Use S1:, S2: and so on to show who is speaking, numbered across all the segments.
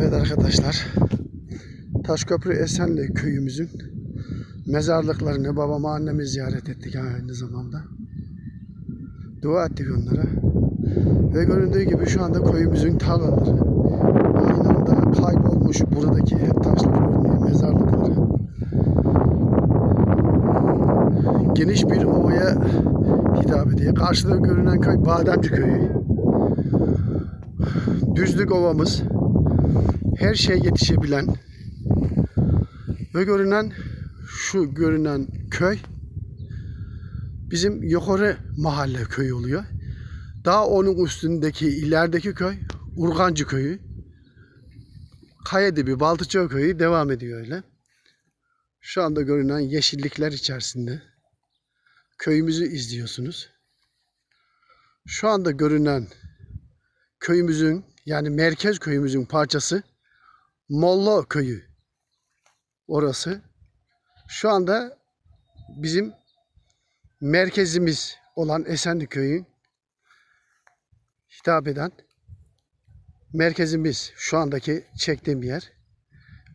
S1: Evet arkadaşlar. Taşköprü Esenli köyümüzün mezarlıklarını babamı annemi ziyaret ettik aynı zamanda. Dua ettik onlara. Ve göründüğü gibi şu anda köyümüzün tarlaları aynı anda kaybolmuş buradaki hep taşlar mezarlıkları. Geniş bir ovaya hitap ediyor. Karşıda görünen köy Bademci Köyü. Düzlük ovamız her şeye yetişebilen ve görünen şu görünen köy bizim yukarı mahalle köyü oluyor. Daha onun üstündeki ilerideki köy Urgancı köyü. Kayadibi Baltıçoğu köyü devam ediyor öyle. Şu anda görünen yeşillikler içerisinde köyümüzü izliyorsunuz. Şu anda görünen köyümüzün yani merkez köyümüzün parçası Mollo köyü. Orası. Şu anda bizim merkezimiz olan Esenli köyü hitap eden merkezimiz şu andaki çektiğim yer.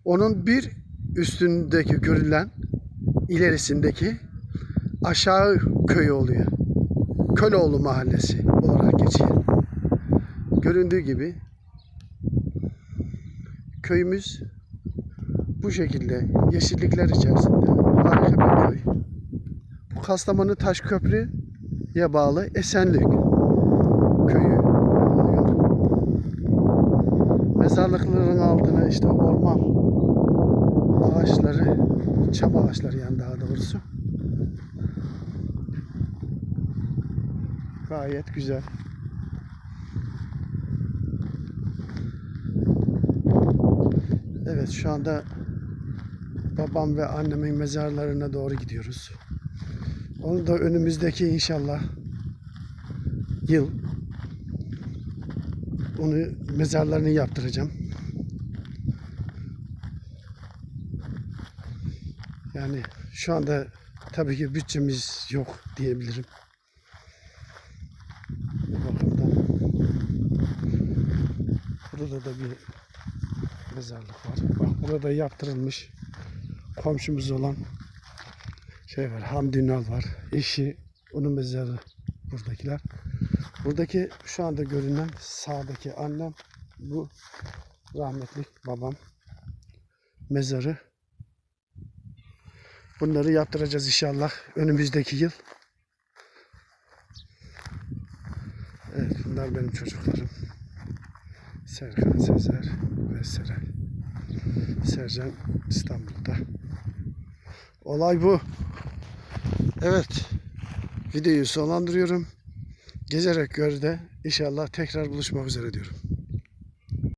S1: Onun bir üstündeki görülen ilerisindeki aşağı köyü oluyor. Köloğlu mahallesi olarak geçiyor. Göründüğü gibi köyümüz bu şekilde yeşillikler içerisinde harika bir köy. Bu Kastamonu Taşköprü'ye bağlı Esenlik köyü oluyor. Mezarlıkların altına işte orman ağaçları, çam ağaçları yani daha doğrusu. Gayet güzel. Evet şu anda babam ve annemin mezarlarına doğru gidiyoruz. Onu da önümüzdeki inşallah yıl onu mezarlarını yaptıracağım. Yani şu anda tabii ki bütçemiz yok diyebilirim. Bu bakımdan burada da bir mezarlık var. Bak burada yaptırılmış komşumuz olan şey var. Hamdi Ünal var. Eşi onun mezarı buradakiler. Buradaki şu anda görünen sağdaki annem bu rahmetli babam mezarı. Bunları yaptıracağız inşallah önümüzdeki yıl. Evet bunlar benim çocuklarım. Serkan Sezer ve Seray. Sercan İstanbul'da. Olay bu. Evet. Videoyu sonlandırıyorum. Gezerek görde inşallah tekrar buluşmak üzere diyorum.